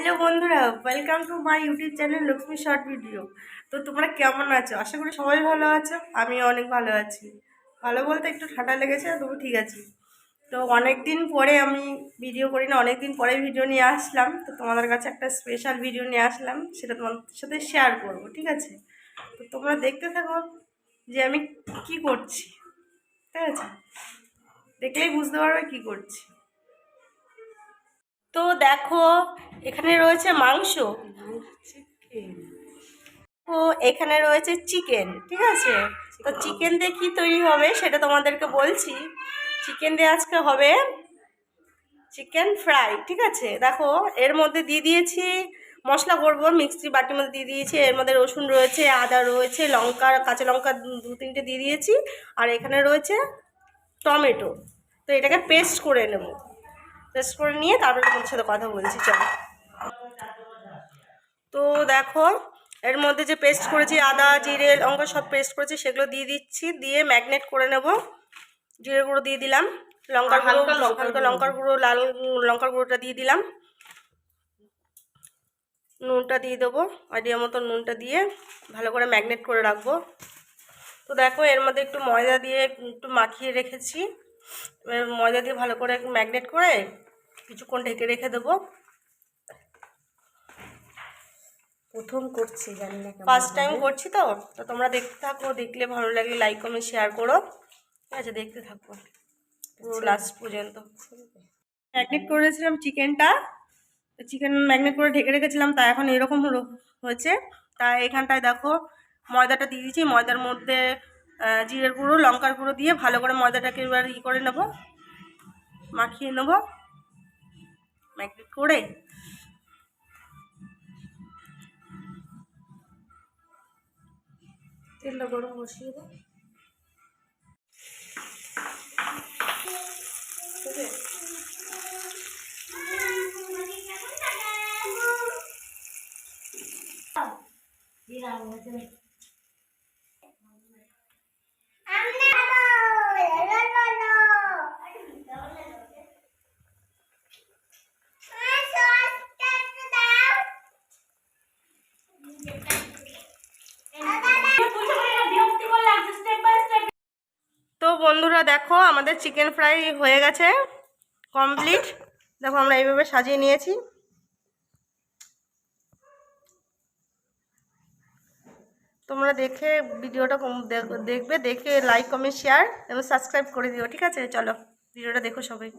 Hello বন্ধুরা welcome to my YouTube channel Lakshmi short video তো তোমরা কেমন আছো? আশা করি সবাই ভালো আছো আমি অনেক ভালো আছি। ভালো বলতে একটু ঠান্ডা লেগেছে, তবু ঠিক আছে। তো অনেক দিন পরে আমি ভিডিও করি না অনেক দিন পরে ভিডিও নিয়ে আসলাম। তো তোমাদের কাছে একটা স্পেশাল ভিডিও নিয়ে আসলাম, সেটা তোমাদের সাথে শেয়ার করব, ঠিক আছে? তো তোমরা দেখতে থাকো যে আমি কি করছি, ঠিক আছে? দেখলেই বুঝতে পারবে কি করছি। তো দেখো এখানে রয়েছে মাংস। ও, এখানে রয়েছে চিকেন, ঠিক আছে? তো চিকেন দিয়ে কী তৈরি হবে সেটা তোমাদেরকে বলছি। চিকেন দিয়ে আজকে হবে চিকেন ফ্রাই, ঠিক আছে? দেখো, এর মধ্যে দিয়ে দিয়েছি মশলা করব, মিক্সি বাটির মধ্যে দিয়ে দিয়েছি। এর মধ্যে রসুন রয়েছে, আদা রয়েছে, লঙ্কা, কাঁচা লঙ্কা দু- তিনটে দিয়ে দিয়েছি। আর এখানে রয়েছে টমেটো। তো এটাকে পেস্ট করে নেব। পেস্ট করে নিয়ে তারপরে তোমার সাথে কথা বলছি, চলো। তো দেখো এর মধ্যে যে পেস্ট করেছি আদা জিরে লঙ্কা সব পেস্ট করেছি সেগুলো দিয়ে দিচ্ছি দিয়ে ম্যাগনেট করে নেব। জিরে গুঁড়ো দিয়ে দিলাম লঙ্কার গুঁড়ো হালকা লঙ্কার গুঁড়ো লাল লঙ্কার গুঁড়োটা দিয়ে দিলাম। নুনটা দিয়ে দেবো আইডিয়া মতো নুনটা দিয়ে ভালো করে ম্যাগনেট করে রাখব। তো দেখো এর মধ্যে একটু ময়দা দিয়ে একটু মাখিয়ে রেখেছি। ময়দা দিয়ে ভালো করে ম্যাগনেট করে কিছুক্ষণ ঢেকে রেখে দেবো। প্রথম করছি জানি না ফার্স্ট টাইম করছি তো তো তোমরা দেখতে থাকো দেখলে ভালো লাগলে লাইক কমেন্ট শেয়ার করো। ঠিক আছে দেখতে থাকো। পুরো লাস্ট পর্যন্ত। ম্যাগনেট করেছিলাম চিকেনটা চিকেন ম্যাগনেট করে ঢেকে রেখেছিলাম তা এখন এরকম হয়েছে। তা এখানটায় দেখো ময়দাটা দিয়ে দিয়েছি। ময়দার মধ্যে জিরের গুঁড়ো লঙ্কার গুঁড়ো দিয়ে ভালো করে ময়দাটাকে এবার ই করে নেব মাখিয়ে নেব। ম্যাগনেট করে তেলটা গরম বসিয়ে দাও তো বন্ধুরা দেখো, আমাদের চিকেন ফ্রাই হয়ে গেছে কমপ্লিট দেখো, আমরা এইভাবে সাজিয়ে নিয়েছি। তোমরা দেখে ভিডিওটা দেখবে, দেখে লাইক কমেন্ট শেয়ার এবং সাবস্ক্রাইব করে দিও, ঠিক আছে? চলো, ভিডিওটা দেখো সবাই।